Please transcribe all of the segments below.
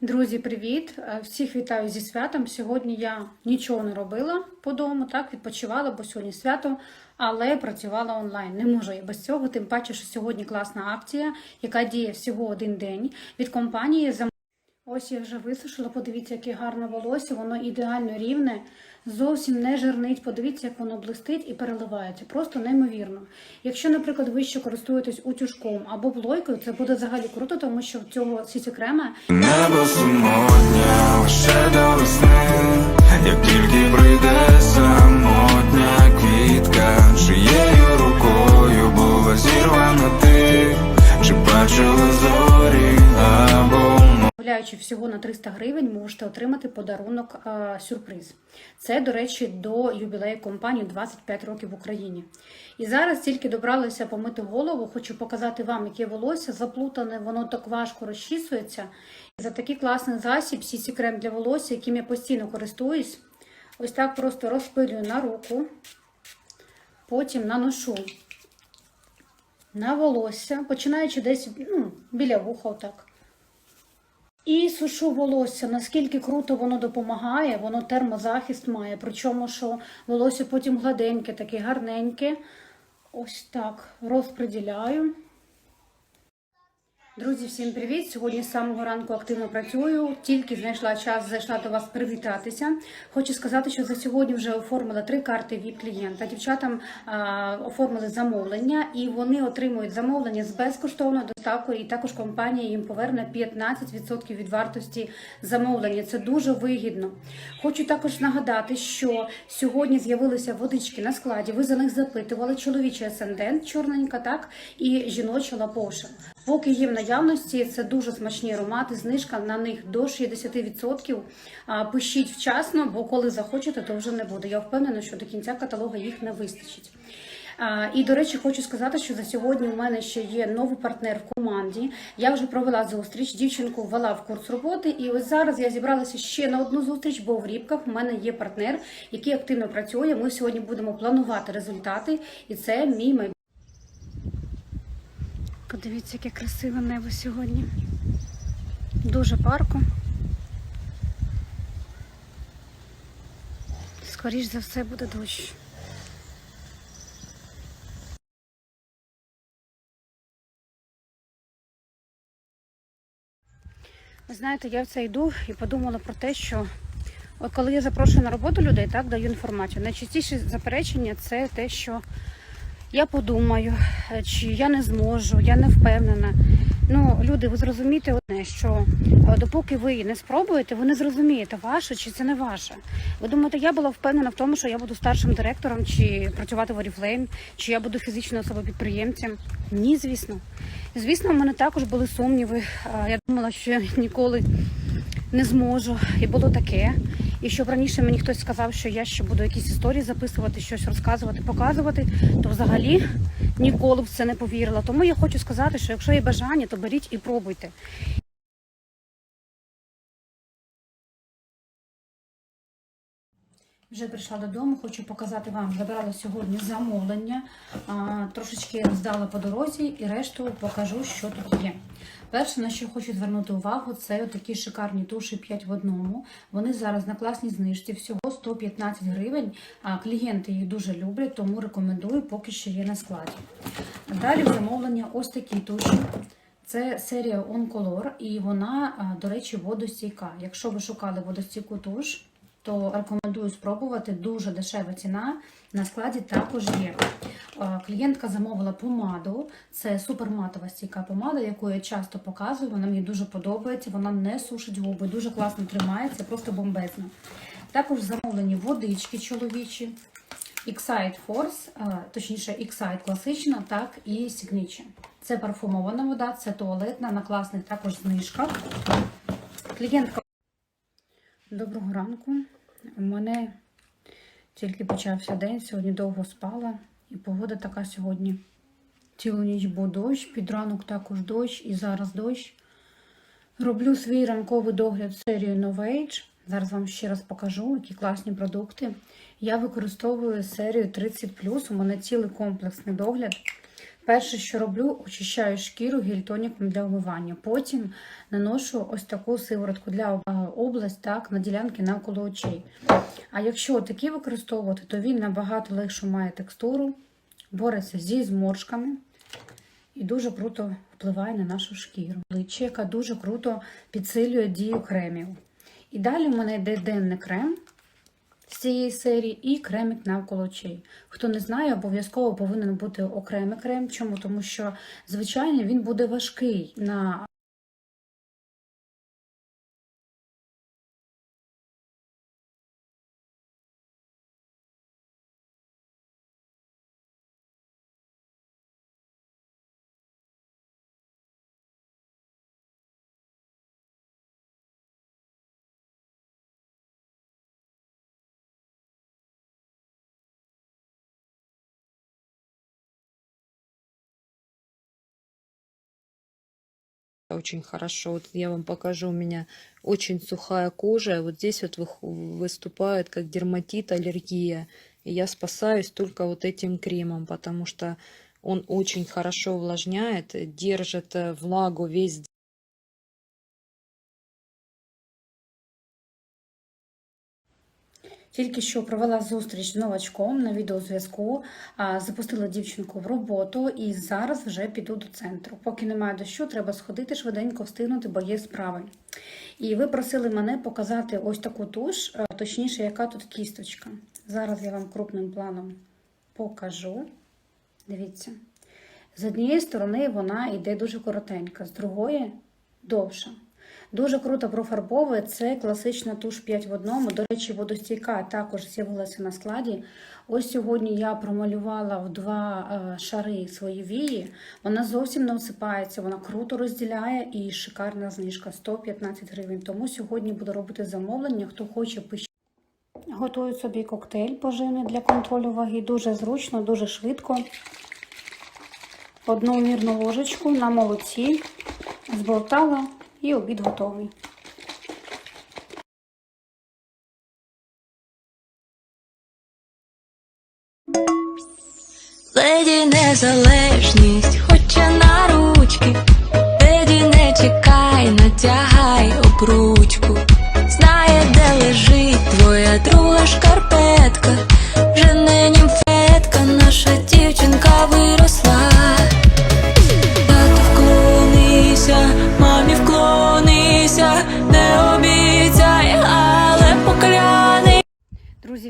Друзі, привіт! Е, Всіх вітаю зі святом. Сьогодні я нічого не робила по дому, так відпочивала, бо сьогодні свято, але працювала онлайн. Не можу я без цього. Тим паче, що сьогодні класна акція, яка діє всього один день від компанії. «Зам- Ось я вже висушила. Подивіться, яке гарне волосся, воно ідеально рівне, зовсім не жирнить. Подивіться, як воно блистить і переливається. Просто неймовірно. Якщо, наприклад, ви ще користуєтесь утюжком або плойкою, це буде взагалі круто, тому що в цього сіті крема Небо самотнє, лише до весни, як тільки прийде самотня квітка, чиєю рукою була зірвана ти, чи бачили зорі або Замовляючи всього на 300 гривень, можете отримати подарунок е, сюрприз. Це, до речі, до юбілею компанії 25 років в Україні. І зараз тільки добралася помити голову. Хочу показати вам, яке волосся заплутане, воно так важко розчісується. І за такий класний засіб, сісі крем для волосся, яким я постійно користуюсь, ось так просто розпилюю на руку, потім наношу на волосся, починаючи десь ну, біля вуха, отак. І сушу волосся, наскільки круто воно допомагає, воно термозахист має, причому що волосся потім гладеньке, таке гарненьке. Ось так розподіляю. Друзі, всім привіт! Сьогодні з самого ранку активно працюю. Тільки знайшла час, зайшла до вас привітатися. Хочу сказати, що за сьогодні вже оформила три карти від клієнта. Дівчатам а, оформили замовлення, і вони отримують замовлення з безкоштовною доставкою. І також компанія їм поверне 15% від вартості замовлення. Це дуже вигідно. Хочу також нагадати, що сьогодні з'явилися водички на складі. Ви за них запитували чоловічий асцендент, чорненька, так і жіноча лапоша. Поки є в наявності, це дуже смачні аромати, знижка на них до 60%. Пишіть вчасно, бо коли захочете, то вже не буде. Я впевнена, що до кінця каталогу їх не вистачить. І, до речі, хочу сказати, що за сьогодні у мене ще є новий партнер в команді. Я вже провела зустріч, дівчинку ввела в курс роботи, і ось зараз я зібралася ще на одну зустріч, бо в Рібках у мене є партнер, який активно працює. Ми сьогодні будемо планувати результати, і це мій майбутній. Подивіться, яке красиве небо сьогодні. Дуже парко. Скоріш за все буде дощ. Ви знаєте, я в це йду і подумала про те, що от коли я запрошую на роботу людей, так даю інформацію. Найчастіше заперечення це те, що я подумаю, е, чи я не зможу, я не впевнена. Ну, люди, ви зрозумієте одне, що е, допоки ви не спробуєте, ви не зрозумієте, ваше чи це не ваше. Ви думаєте, я була впевнена в тому, що я буду старшим директором, чи працювати в Oriflame, чи я буду фізичною особою підприємцем? Ні, звісно. Звісно, в мене також були сумніви. Е, Я думала, що я ніколи не зможу. І було таке. І щоб раніше мені хтось сказав, що я ще буду якісь історії записувати, щось розказувати, показувати, то взагалі ніколи в це не повірила. Тому я хочу сказати, що якщо є бажання, то беріть і пробуйте. Вже прийшла додому, хочу показати вам. Забрала сьогодні замовлення, трошечки здала по дорозі і решту покажу, що тут є. Перше, на що хочу звернути увагу, це такі шикарні туші 5 в одному. Вони зараз на класній знижці, всього 115 гривень. Клієнти їх дуже люблять, тому рекомендую, поки що є на складі. Далі в замовлення ось такі туші. Це серія On Color і вона, до речі, водостійка. Якщо ви шукали водостійку туш, то рекомендую спробувати. Дуже дешева ціна. На складі також є. Е, Клієнтка замовила помаду. Це суперматова стійка помада, яку я часто показую. Вона мені дуже подобається. Вона не сушить губи, дуже класно тримається, просто бомбезно. Також замовлені водички чоловічі. Excite Force, е, точніше, Excite класична, так і Signature. Це парфумована вода, це туалетна, на класних також знижках. Клієнтка Доброго ранку. У мене тільки почався день, сьогодні довго спала, і погода така сьогодні. Цілу ніч був дощ, під ранок також дощ і зараз дощ. Роблю свій ранковий догляд серію Novage. Зараз вам ще раз покажу, які класні продукти. Я використовую серію 30 У мене цілий комплексний догляд. Перше, що роблю, очищаю шкіру гель-тоніком для омивання. Потім наношу ось таку сиворотку для область, так, на ділянки навколо очей. А якщо такі використовувати, то він набагато легше має текстуру, бореться зі зморшками і дуже круто впливає на нашу шкіру. Обличчя, яка дуже круто підсилює дію кремів. І далі в мене йде денний крем з цієї серії і кремик навколо очей. Хто не знає, обов'язково повинен бути окремий крем. Чому? Тому що, звичайно, він буде важкий на очень хорошо. Вот я вам покажу, у меня очень сухая кожа, вот здесь вот выступает как дерматит, аллергия. И я спасаюсь только вот этим кремом, потому что он очень хорошо увлажняет, держит э, влагу весь Тільки що провела зустріч з новачком на відеозв'язку, запустила дівчинку в роботу і зараз вже піду до центру. Поки немає дощу, треба сходити швиденько встигнути, бо є справи. І ви просили мене показати ось таку туш, точніше, яка тут кісточка. Зараз я вам крупним планом покажу. Дивіться. З однієї сторони вона йде дуже коротенька, з другої довша. Дуже круто профарбовує. Це класична туш 5 в одному. До речі, водостійка також з'явилася на складі. Ось сьогодні я промалювала в два е, шари свої вії. Вона зовсім не осипається, вона круто розділяє і шикарна знижка 115 гривень. Тому сьогодні буду робити замовлення. Хто хоче, пишіть. Готую собі коктейль поживний для контролю ваги. Дуже зручно, дуже швидко. Одну мірну ложечку на молоці зболтала і обід готовий. Леді незалежність,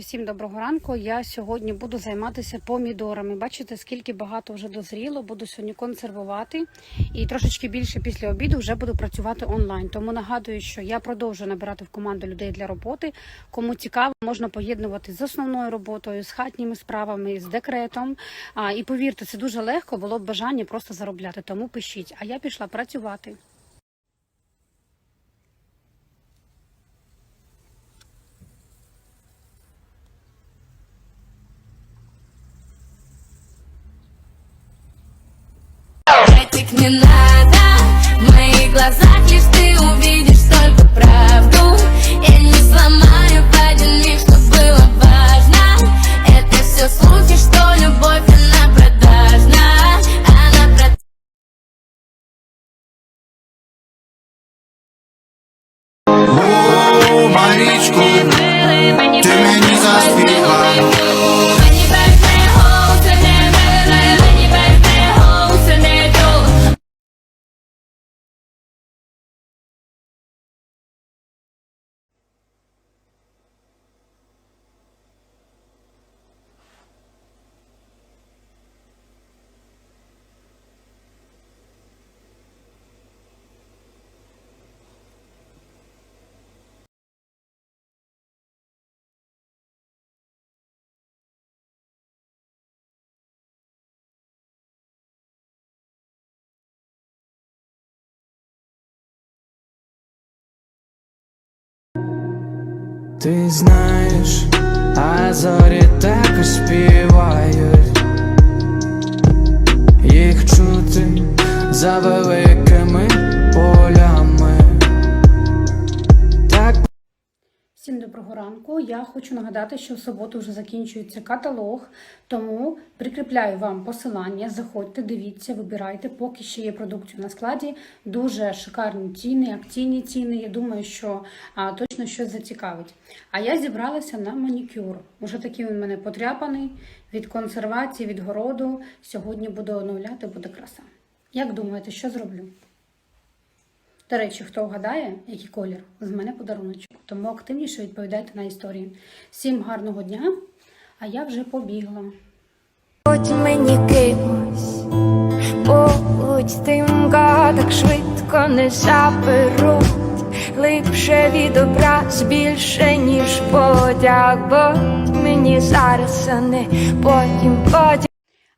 всім доброго ранку. Я сьогодні буду займатися помідорами. Бачите, скільки багато вже дозріло. Буду сьогодні консервувати і трошечки більше після обіду вже буду працювати онлайн. Тому нагадую, що я продовжую набирати в команду людей для роботи. Кому цікаво, можна поєднувати з основною роботою, з хатніми справами, з декретом. І повірте, це дуже легко. Було б бажання просто заробляти. Тому пишіть. А я пішла працювати. Не надо. В моих глазах лишь ты увидишь только правду. Я не сломаю один миг, что было важно. Это все слухи, что любовь, Ти знаєш, а зорі так співають, їх чути за доброго ранку. Я хочу нагадати, що в суботу вже закінчується каталог, тому прикріпляю вам посилання. Заходьте, дивіться, вибирайте. Поки ще є продукцію на складі. Дуже шикарні ціни, акційні ціни. Я думаю, що а, точно щось зацікавить. А я зібралася на манікюр. Уже такий він у мене потряпаний від консервації, від городу. Сьогодні буду оновляти, буде краса. Як думаєте, що зроблю? До речі, хто вгадає, який колір, з мене подаруночок. Тому активніше відповідайте на історії. Всім гарного дня, а я вже побігла. Будь мені кимось, будь тим, так швидко не заберуть. Липше від образ більше, ніж подяк. Будь мені зараз, а не потім, потім.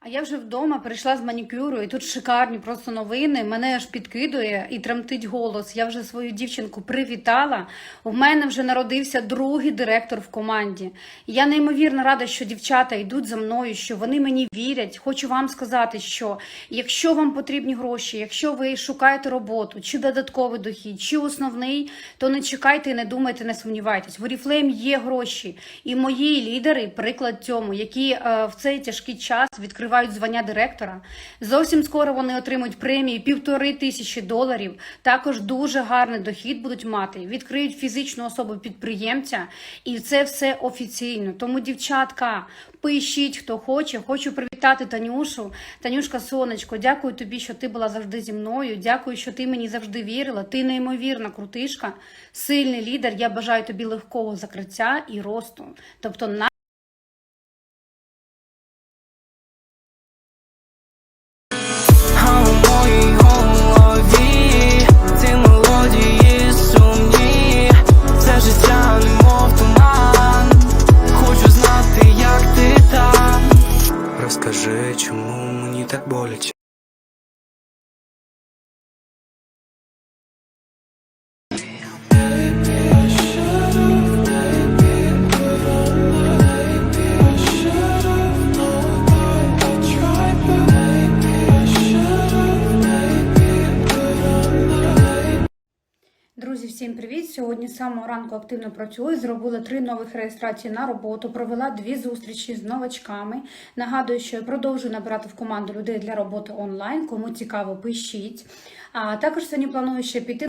А я вже вдома прийшла з манікюру, і тут шикарні просто новини. Мене аж підкидує і тремтить голос. Я вже свою дівчинку привітала. У мене вже народився другий директор в команді. І Я неймовірно рада, що дівчата йдуть за мною, що вони мені вірять. Хочу вам сказати, що якщо вам потрібні гроші, якщо ви шукаєте роботу, чи додатковий дохід, чи основний, то не чекайте і не думайте, не сумнівайтесь. В Oriflame є гроші. І мої лідери приклад цьому, які е, в цей тяжкий час відкривають звання директора. Зовсім скоро вони отримують премії півтори тисячі доларів. Також дуже гарний дохід будуть мати. Відкриють фізичну особу підприємця, і це все офіційно. Тому, дівчатка, пишіть, хто хоче. Хочу привітати Танюшу. Танюшка, сонечко, дякую тобі, що ти була завжди зі мною. Дякую, що ти мені завжди вірила. Ти неймовірна крутишка, сильний лідер. Я бажаю тобі легкого закриття і росту. Тобто чому мені так боляче. Всім привіт! Сьогодні з самого ранку активно працюю. Зробила три нових реєстрації на роботу. Провела дві зустрічі з новачками. Нагадую, що я продовжую набирати в команду людей для роботи онлайн. Кому цікаво, пишіть. А також сьогодні планую ще піти.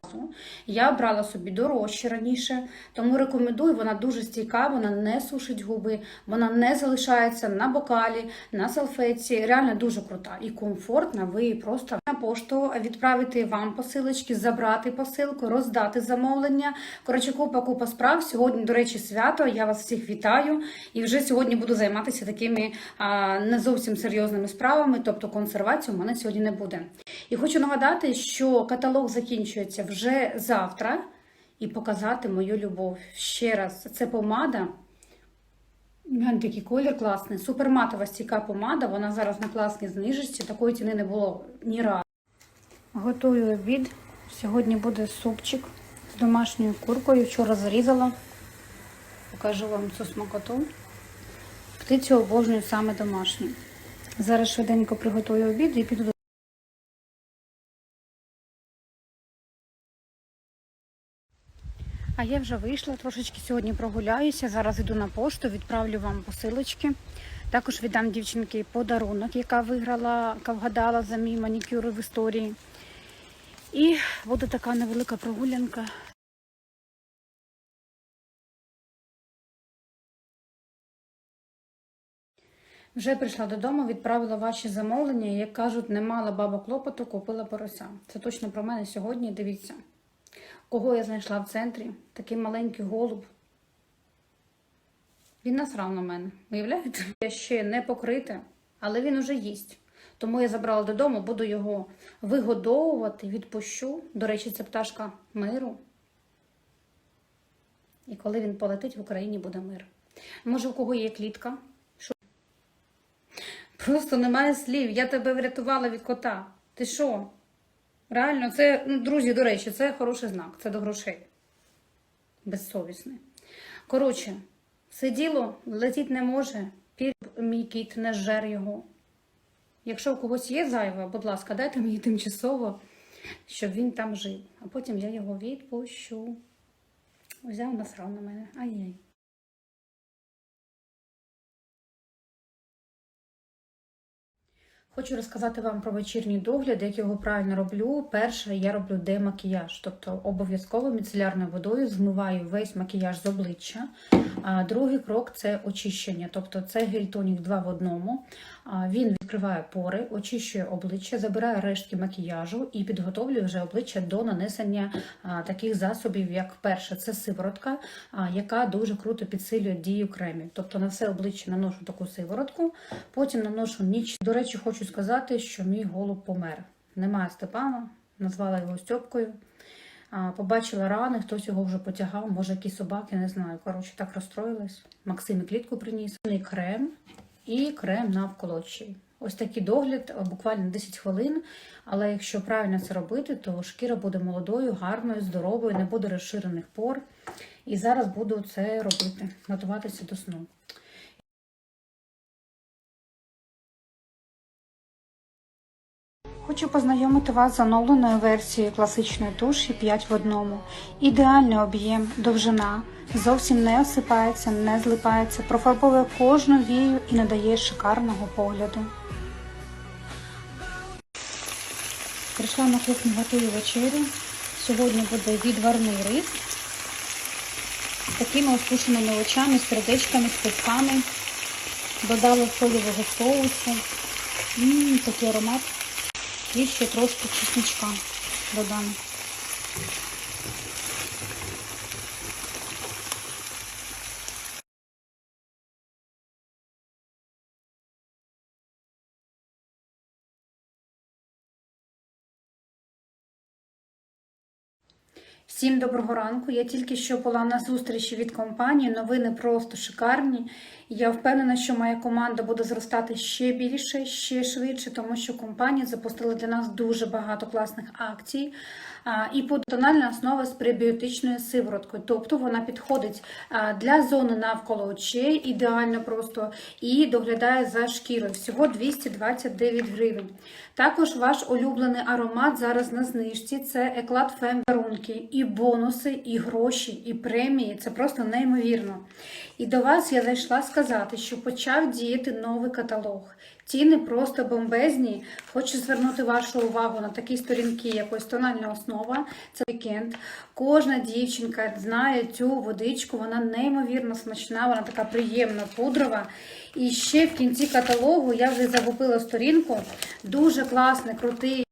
Я брала собі дорожче раніше, тому рекомендую. Вона дуже стійка, вона не сушить губи, вона не залишається на бокалі, на салфетці. Реально дуже крута і комфортна. Ви її просто на пошту відправити вам посилочки, забрати посилку, роздати замовлення. Коротше, купа купа справ. Сьогодні, до речі, свято. Я вас всіх вітаю. І вже сьогодні буду займатися такими а, не зовсім серйозними справами, тобто консервацію в мене сьогодні не буде. І хочу нагадати, що каталог закінчується вже завтра, і показати мою любов. Ще раз, це помада. Який колір класний. Суперматова стійка помада. Вона зараз на класній знижечці. Такої ціни не було ні разу. Готую обід. Сьогодні буде супчик з домашньою куркою. Вчора зарізала. Покажу вам цю смакоту. Птицю обожнюю саме домашню. Зараз швиденько приготую обід і піду А я вже вийшла, трошечки сьогодні прогуляюся. Зараз йду на пошту, відправлю вам посилочки. Також віддам дівчинки подарунок, яка виграла, яка вгадала за мій манікюр в історії. І буде така невелика прогулянка. Вже прийшла додому, відправила ваші замовлення. Як кажуть, не мала баба клопоту, купила порося. Це точно про мене сьогодні. Дивіться, кого я знайшла в центрі. Такий маленький голуб. Він насрав на мене. Уявляєте? Я ще не покрите, але він уже їсть. Тому я забрала додому, буду його вигодовувати, відпущу. До речі, це пташка миру. І коли він полетить, в Україні буде мир. Може, у кого є клітка? Що? Просто немає слів. Я тебе врятувала від кота. Ти що? Реально, це, ну, друзі, до речі, це хороший знак. Це до грошей. Безсовісне. Коротше, сиділо, летіть не може, пір мій кіт не жер його. Якщо у когось є зайве, будь ласка, дайте мені тимчасово, щоб він там жив. А потім я його відпущу. Взяв насрав на мене. Ай-яй. Хочу розказати вам про вечірній догляд, як його правильно роблю. Перше, я роблю демакіяж, тобто обов'язково міцелярною водою змиваю весь макіяж з обличчя. А другий крок це очищення, тобто це гель-тонік 2 в одному. Він відкриває пори, очищує обличчя, забирає рештки макіяжу і підготовлює вже обличчя до нанесення таких засобів, як перше, це сиворотка, яка дуже круто підсилює дію кремів. Тобто на все обличчя наношу таку сиворотку, потім наношу ніч. До речі, хочу сказати, що мій голуб помер. Немає Степана, назвала його Стьопкою. Побачила рани, хтось його вже потягав, може якісь собаки, не знаю. Коротше, так розстроїлась. Максим клітку приніс. Крем і крем навколо очей. Ось такий догляд, буквально 10 хвилин. Але якщо правильно це робити, то шкіра буде молодою, гарною, здоровою, не буде розширених пор. І зараз буду це робити, готуватися до сну. Хочу познайомити вас з оновленою версією класичної туші 5 в одному. Ідеальний об'єм, довжина, зовсім не осипається, не злипається, профарбовує кожну вію і надає шикарного погляду. Прийшла на кухню готую вечерю. Сьогодні буде відварний рис з такими опушеними очами, сердечками, з пивками. Додала соєвого соусу. Ммм, такий аромат. І ще трошки додам. Всім доброго ранку. Я тільки що була на зустрічі від компанії. Новини просто шикарні. Я впевнена, що моя команда буде зростати ще більше, ще швидше, тому що компанія запустила для нас дуже багато класних акцій. І тональна основа з пребіотичною сивороткою. Тобто вона підходить для зони навколо очей, ідеально просто, і доглядає за шкірою. Всього 229 гривень. Також ваш улюблений аромат зараз на знижці. Це Еклад фемдарунки. І бонуси, і гроші, і премії. Це просто неймовірно. І до вас я зайшла сказати, що почав діяти новий каталог. Ціни просто бомбезні. Хочу звернути вашу увагу на такі сторінки, як ось тональна основа. Це вікенд. Кожна дівчинка знає цю водичку, вона неймовірно смачна, вона така приємна, пудрова. І ще в кінці каталогу я вже загубила сторінку. Дуже класний, крутий.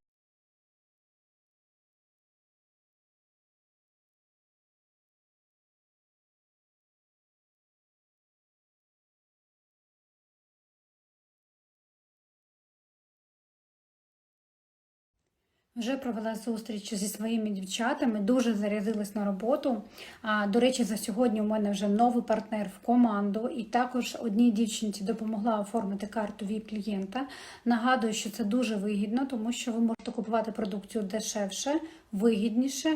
Вже провела зустріч зі своїми дівчатами, дуже зарядилась на роботу. А, До речі, за сьогодні у мене вже новий партнер в команду, і також одній дівчинці допомогла оформити карту vip клієнта. Нагадую, що це дуже вигідно, тому що ви можете купувати продукцію дешевше, вигідніше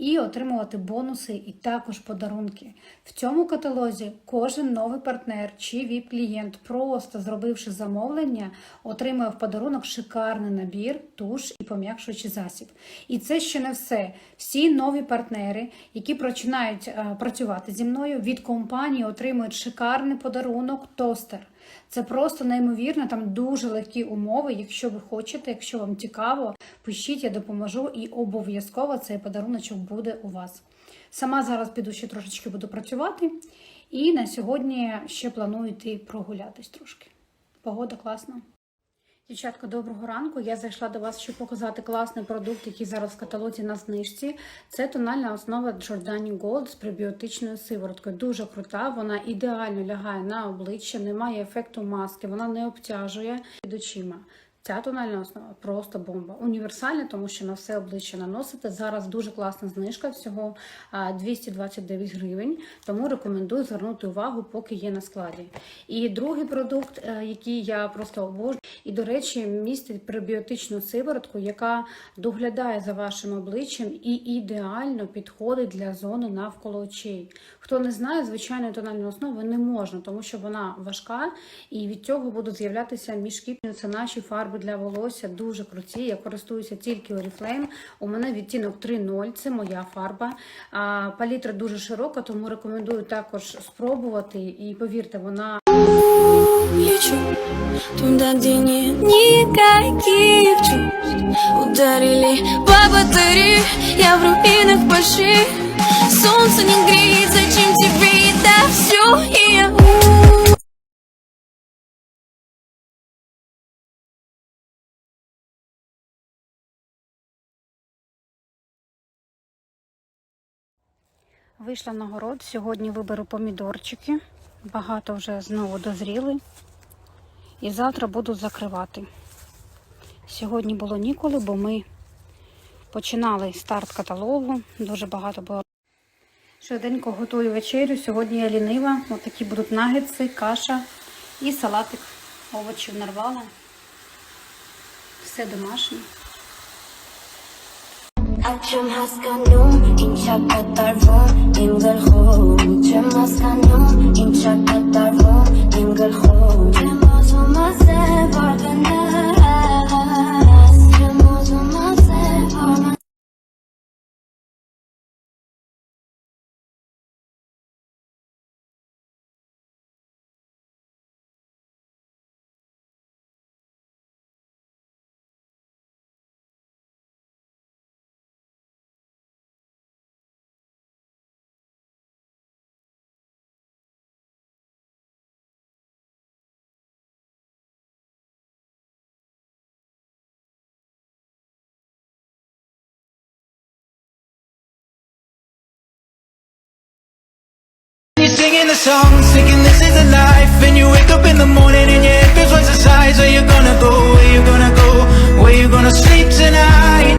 і отримувати бонуси і також подарунки. В цьому каталозі кожен новий партнер чи ВІП-клієнт, просто зробивши замовлення, отримує в подарунок шикарний набір, туш і пом'якшуючий засіб. І це ще не все. Всі нові партнери, які починають е, працювати зі мною, від компанії отримують шикарний подарунок тостер. Це просто неймовірно, там дуже легкі умови. Якщо ви хочете, якщо вам цікаво, пишіть, я допоможу і обов'язково цей подаруночок буде у вас. Сама зараз піду ще трошечки буду працювати, і на сьогодні ще планую йти прогулятись трошки. Погода класна. Дівчатка, доброго ранку. Я зайшла до вас, щоб показати класний продукт, який зараз в каталозі на знижці. Це тональна основа Giordani Gold з пребіотичною сивороткою. Дуже крута, вона ідеально лягає на обличчя, немає ефекту маски, вона не обтяжує під очима. Ця тональна основа просто бомба. Універсальна, тому що на все обличчя наносите. Зараз дуже класна знижка, всього 229 гривень. Тому рекомендую звернути увагу, поки є на складі. І другий продукт, е, який я просто обожнюю, і, до речі, містить пребіотичну сиворотку, яка доглядає за вашим обличчям і ідеально підходить для зони навколо очей. Хто не знає, звичайної тональної основи не можна, тому що вона важка, і від цього будуть з'являтися мішки. Це наші фарби фарби для волосся дуже круті. Я користуюся тільки Oriflame. У мене відтінок 3.0, це моя фарба. Палітра дуже широка, тому рекомендую також спробувати. І повірте, вона туда, где нет никаких чувств Ударили по батарее, я в руинах больших Солнце не греет, зачем тебе это все? И я вийшла на город. Сьогодні виберу помідорчики. Багато вже знову дозріли. І завтра буду закривати. Сьогодні було ніколи, бо ми починали старт каталогу. Дуже багато було. Швиденько готую вечерю. Сьогодні я лінива. Такі будуть нагетси, каша і салатик. Овочів нарвала. Все домашнє. Աչում հասկանում, ինչա կատարվում իմ գլխում Չեմ հասկանում, ինչա կատարվում իմ գլխում Չեմ ոզում ասե վարգներ You're singing the song, thinking this is a life. And you wake up in the morning and your head feels twice the size. Where you gonna go, where you gonna go? Where you gonna sleep tonight?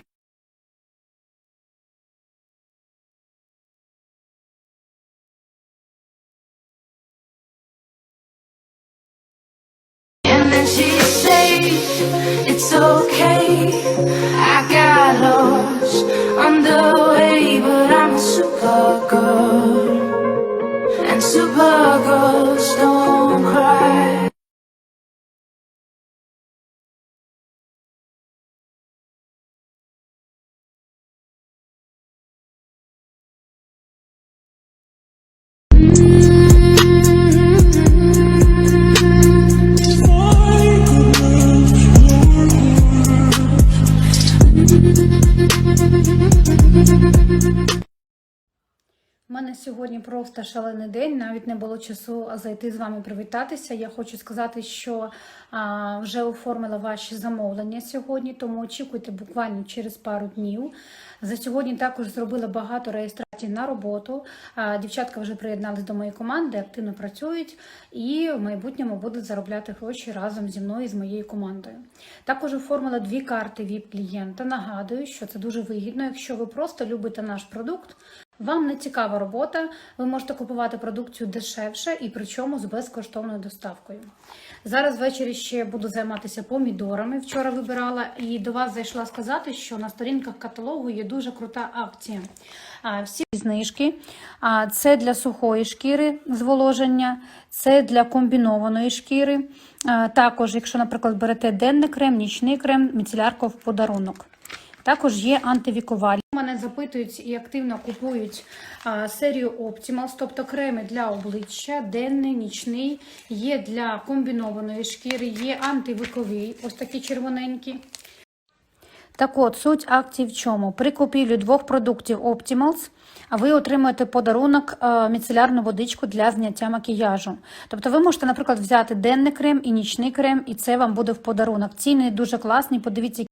And then she said, It's okay. Просто шалений день, навіть не було часу зайти з вами привітатися. Я хочу сказати, що а, вже оформила ваші замовлення сьогодні, тому очікуйте буквально через пару днів. За сьогодні також зробила багато реєстрацій на роботу. А, дівчатка вже приєдналися до моєї команди, активно працюють і в майбутньому будуть заробляти гроші разом зі мною і з моєю командою. Також оформила дві карти vip клієнта. Нагадую, що це дуже вигідно, якщо ви просто любите наш продукт. Вам не цікава робота, ви можете купувати продукцію дешевше і причому з безкоштовною доставкою. Зараз ввечері ще буду займатися помідорами. Вчора вибирала і до вас зайшла сказати, що на сторінках каталогу є дуже крута акція. Всі знижки. Це для сухої шкіри зволоження, це для комбінованої шкіри. Також, якщо, наприклад, берете денний крем, нічний крем, міцелярка в подарунок. Також є антивікова. Мене запитують і активно купують а, серію Optimals, тобто креми для обличчя, денний, нічний, є для комбінованої шкіри, є антивіковий, ось такі червоненькі. Так от, суть акції в чому? При купівлі двох продуктів Optimals ви отримуєте подарунок е, міцелярну водичку для зняття макіяжу. Тобто ви можете, наприклад, взяти денний крем і нічний крем, і це вам буде в подарунок. Ціни дуже класні, подивіться,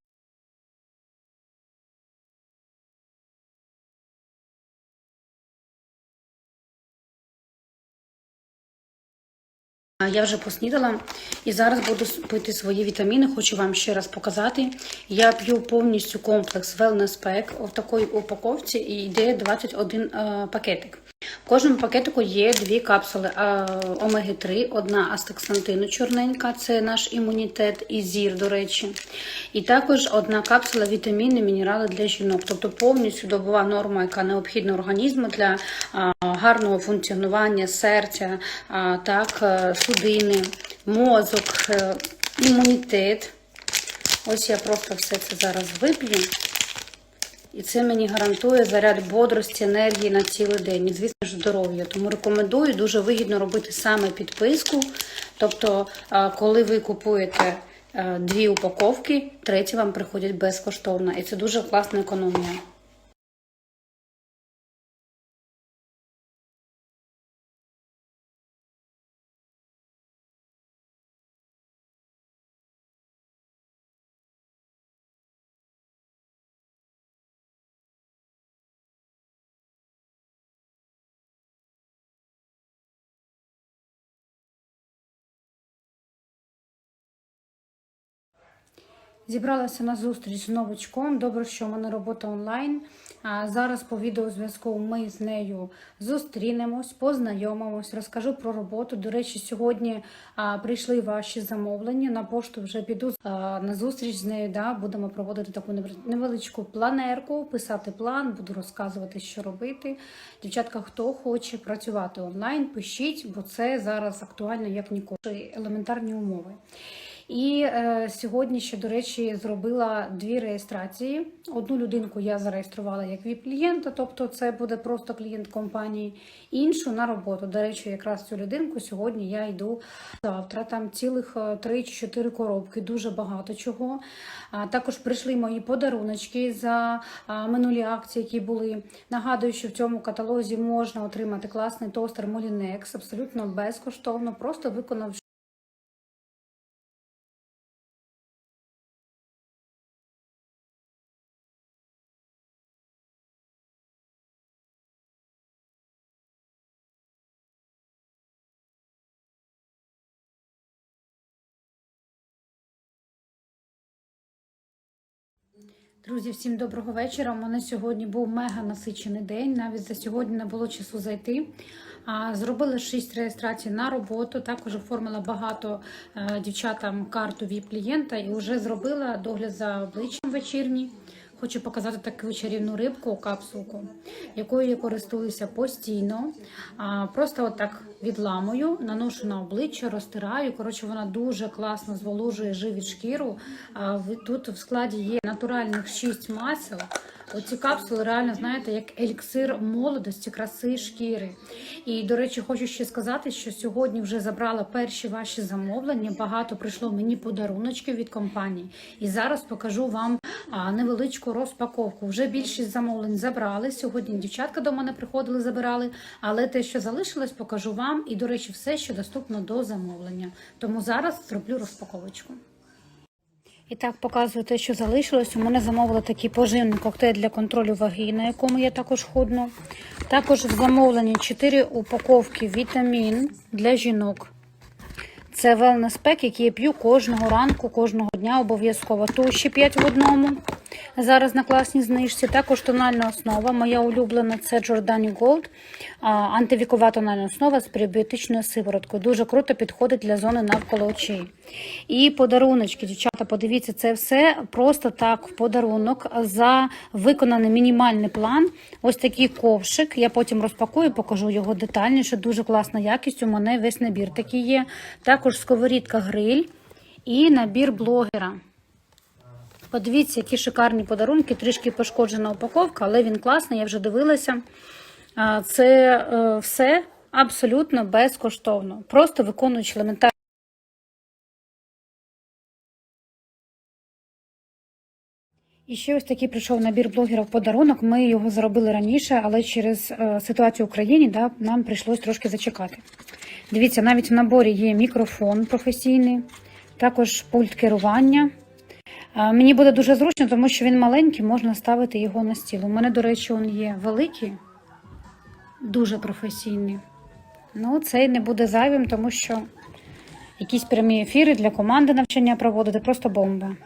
Я вже поснідала і зараз буду пити свої вітаміни. Хочу вам ще раз показати. Я п'ю повністю комплекс Wellness Pack в такій упаковці і йде 21 е, пакетик. В кожному пакетику є дві капсули е, омеги 3 одна астаксантину чорненька, це наш імунітет і зір, до речі. І також одна капсула вітаміни, мінерали для жінок. Тобто повністю добова норма, яка необхідна організму для гарного функціонування серця, так, е, судини, мозок, е, імунітет. Ось я просто все це зараз вип'ю. І це мені гарантує заряд бодрості, енергії на цілий день. І, звісно ж, здоров'я. Тому рекомендую дуже вигідно робити саме підписку. Тобто, коли ви купуєте е, дві упаковки, треті вам приходять безкоштовно. І це дуже класна економія. Зібралася на зустріч з новичком. Добре, що в мене робота онлайн. А зараз по відеозв'язку ми з нею зустрінемось, познайомимось, розкажу про роботу. До речі, сьогодні а, прийшли ваші замовлення. На пошту вже піду а, на зустріч з нею. Да, будемо проводити таку невел- невеличку планерку, писати план, буду розказувати, що робити. Дівчатка, хто хоче працювати онлайн, пишіть, бо це зараз актуально як ніколи. Елементарні умови. І е, сьогодні ще, до речі, зробила дві реєстрації. Одну людинку я зареєструвала як ВІП-клієнта, тобто це буде просто клієнт компанії, іншу на роботу. До речі, якраз цю людинку сьогодні я йду завтра. Там цілих е, три чи чотири коробки, дуже багато чого. А також прийшли мої подаруночки за минулі акції, які були. Нагадую, що в цьому каталозі можна отримати класний тостер Molinex абсолютно безкоштовно, просто виконавши. Друзі, всім доброго вечора. У мене сьогодні був мега насичений день. Навіть за сьогодні не було часу зайти. Зробила 6 реєстрацій на роботу. Також оформила багато е, дівчатам карту віп клієнта і вже зробила догляд за обличчям вечірній. Хочу показати таку чарівну рибку, капсулку, якою я користуюся постійно. Просто отак відламую, наношу на обличчя, розтираю. Коротше, вона дуже класно зволожує живіт шкіру. Тут в складі є натуральних 6 масел. Оці капсули реально, знаєте, як еліксир молодості, краси шкіри. І, до речі, хочу ще сказати, що сьогодні вже забрала перші ваші замовлення. Багато прийшло мені подаруночків від компанії. І зараз покажу вам невеличку розпаковку. Вже більшість замовлень забрали. Сьогодні дівчатка до мене приходили, забирали. Але те, що залишилось, покажу вам. І, до речі, все, що доступно до замовлення. Тому зараз зроблю розпаковочку. І так показую те, що залишилось. У мене замовили такий поживний коктейль для контролю ваги, на якому я також худну. Також в замовленні 4 упаковки вітамін для жінок. Це wellness Pack, який я п'ю кожного ранку, кожного дня обов'язково. Туші 5 в одному. Зараз на класній знижці. Також тональна основа. Моя улюблена це Giordani Gold. Антивікова тональна основа з пребіотичною сивороткою. Дуже круто підходить для зони навколо очей. І подаруночки, дівчата, подивіться, це все просто так в подарунок за виконаний мінімальний план. Ось такий ковшик. Я потім розпакую, покажу його детальніше. Дуже класна якість. У мене весь набір такий є. Також сковорідка гриль і набір блогера. Подивіться, які шикарні подарунки, трішки пошкоджена упаковка, але він класний, я вже дивилася. Це е, все абсолютно безкоштовно. Просто виконуючи елементарні. І ще ось такий прийшов набір блогера в подарунок. Ми його зробили раніше, але через е, ситуацію в Україні да, нам прийшлось трошки зачекати. Дивіться, навіть в наборі є мікрофон професійний, також пульт керування. Е, Мені буде дуже зручно, тому що він маленький, можна ставити його на стіл. У мене, до речі, він є великий, дуже професійний. Ну, цей не буде зайвим, тому що якісь прямі ефіри для команди навчання проводити просто бомба.